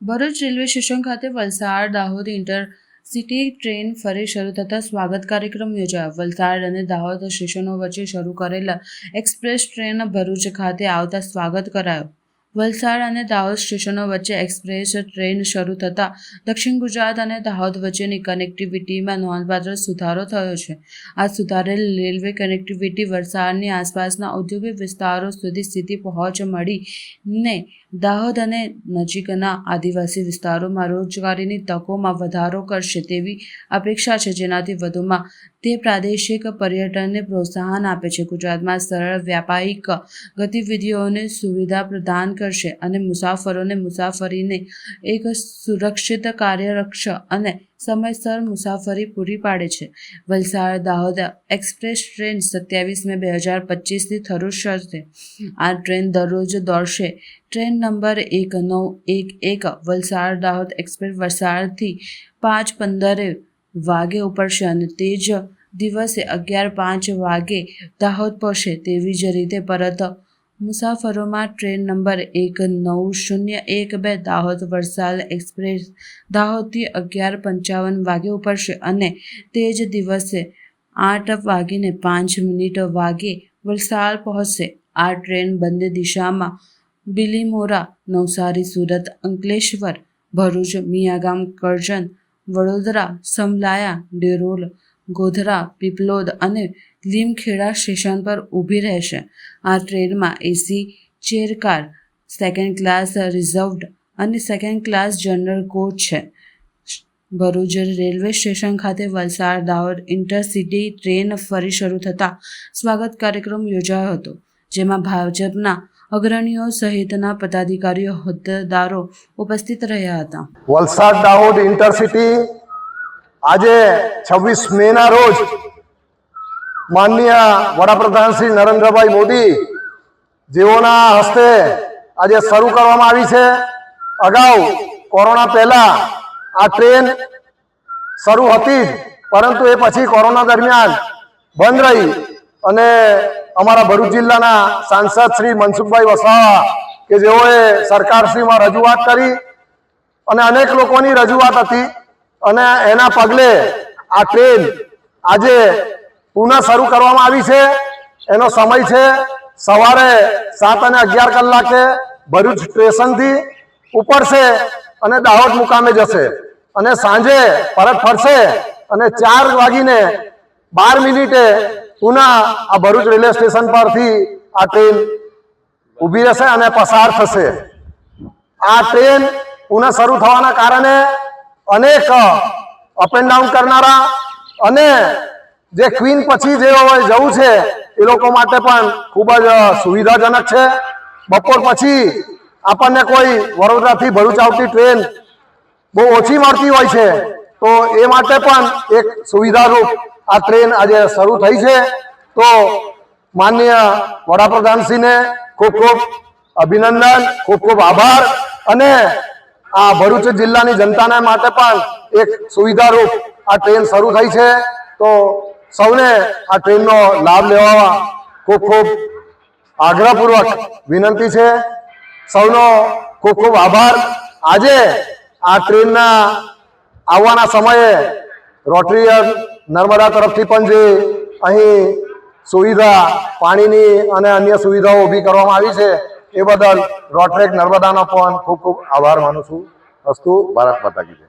Bharuch railway station ખાતે Valsad Dahod intercity train ફરી શરૂ થતાં સ્વાગત કાર્યક્રમ યોજાયો. વલસાડ અને દાહોદ સ્ટેશનો વચ્ચે શરૂ કરેલા એક્સપ્રેસ ટ્રેન ભરૂચ ખાતે આવતા સ્વાગત કરાયો. વલસાડ અને દાહોદ સ્ટેશનો વચ્ચે એક્સપ્રેસ ટ્રેન શરૂ થતાં દક્ષિણ ગુજરાત અને દાહોદ વચ્ચેની કનેક્ટિવિટીમાં નોંધપાત્ર સુધારો થયો છે. આ સુધારેલ રેલવે કનેક્ટિવિટી વલસાડની આસપાસના ઔદ્યોગિક વિસ્તારો સુધી સીધી પહોંચ મળીને દાહોદ અને નજીકના આદિવાસી વિસ્તારોમાં રોજગારીની તકોમાં વધારો કરશે તેવી અપેક્ષા છે. જેનાથી વધુમાં તે પ્રાદેશિક પર્યટનને પ્રોત્સાહન આપે છે. ગુજરાતમાં સરળ વ્યાપારિક ગતિવિધિઓને સુવિધા પ્રદાન કરશે અને મુસાફરોને મુસાફરીને એક સુરક્ષિત, કાર્યરક્ષ અને સમયસર મુસાફરી પૂરી પાડે છે. વલસાડ દાહોદ એક્સપ્રેસ ટ્રેન સત્યાવીસ મે બે હજાર પચીસથી શરૂ શરશે આ ટ્રેન દરરોજ દોડશે. ટ્રેન નંબર એક નવ એક એક વલસાડ દાહોદ એક્સપ્રેસ વલસાડથી પાંચ પંદરે વાગે ઉપડશે અને તે જ દિવસે અગિયાર પાંચ વાગે દાહોદ પહોંચશે. તેવી જ રીતે પરત મુસાફરોમાં ટ્રેન નંબર એક નવ શૂન્ય એક બે દાહોદ વરસાલ એક્સપ્રેસ દાહોદથી અગિયાર પંચાવન વાગે ઉપડશે અને તે જ દિવસે આઠ વાગીને પાંચ મિનિટ વાગે વલસાડ પહોંચશે. આ ટ્રેન બંને દિશામાં બિલીમોરા, નવસારી, સુરત, અંકલેશ્વર, ભરૂચ, મિયાગામ, કરજણ, વડોદરા, સમલાયા, ડેરોલ ગોધરા, પીપલોદ અને લીમખેડા સ્ટેશન પર ઊભી રહેશે. આ ટ્રેનમાં AC chair car second class reserved અને સેકન્ડ ક્લાસ જનરલ કોચ છે. ભરૂચ રેલવે સ્ટેશન ખાતે વલસાડ દાહોદ ઇન્ટરસિટી ટ્રેન ફરી શરૂ થતાં સ્વાગત કાર્યક્રમ યોજાયો હતો, જેમાં ભાજપના અગ્રણીઓ સહિતના પદાધિકારીઓ, હોદ્દેદારો ઉપસ્થિત રહ્યા હતા. વલસાડ દાહોદ ઇન્ટરસિટી આજે છવ્વીસ મેના રોજ માનનીય વડાપ્રધાન શ્રી નરેન્દ્રભાઈ મોદી જેઓના હસ્તે આજે શરૂ કરવામાં આવી છે. અગાઉ કોરોના પહેલા આ ટ્રેન શરૂ હતી પરંતુ એ પછી કોરોના દરમિયાન બંધ રહી અને અમારા ભરૂચ જિલ્લાના સાંસદ શ્રી મનસુખભાઈ વસાવા કે જેઓએ સરકારશ્રીમાં રજૂઆત કરી અને અનેક લોકોની રજૂઆત હતી. અને એના પગલે આ ટ્રેન આજે પુનઃ શરૂ કરવામાં આવી છે. એનો સમય છે સવારે સાત અને અગિયાર કલાકે ભરૂચ સ્ટેશનથી ઉપડશે અને દાહોદ મુકામે જશે. અને સાંજે પરત ફરશે અને ચાર વાગીને બાર મિનિટે પુનઃ આ ભરૂચ રેલવે સ્ટેશન પરથી આ ટ્રેન ઊભી રહેશે અને પસાર થશે. આ ટ્રેન પુનઃ શરૂ થવાના કારણે અનેક અપ એન્ડ ડાઉન કરનારા અને જે ક્વીન પછી જે હોય, જવું છે, એ લોકો માટે પણ ખૂબ જ સુવિધાજનક છે. બપોર પછી આપણને કોઈ વડોદરાથી ભરૂચ આવતી ટ્રેન બહુ ઓછી મળતી હોય છે, તો એ માટે પણ એક સુવિધારૂપ આ ટ્રેન આજે શરૂ થઈ છે. તો માન્ય વડાપ્રધાનશ્રીને ખૂબ ખૂબ અભિનંદન, ખૂબ ખૂબ આભાર અને આ ભરૂચ જિલ્લાની જનતાને માટે પણ એક સુવિધારૂપ આ ટ્રેન શરૂ થઈ છે. તો સૌને આ ટ્રેનનો લાભ લેવા ખૂબ ખૂબ આગ્રહપૂર્વક વિનંતી છે. સૌનો ખૂબ ખૂબ આભાર. આજે આ ટ્રેનના આવવાના સમયે રોટરીયર નર્મદા તરફથી પણ જે અહીં સુવિધા પાણીની અને અન્ય સુવિધાઓ ઊભી કરવામાં આવી છે એ બદલ રોટરેક નર્મદાનો પણ ખૂબ ખૂબ આભાર માનું છું. અસ્તુ, ભારત માતા કી જય.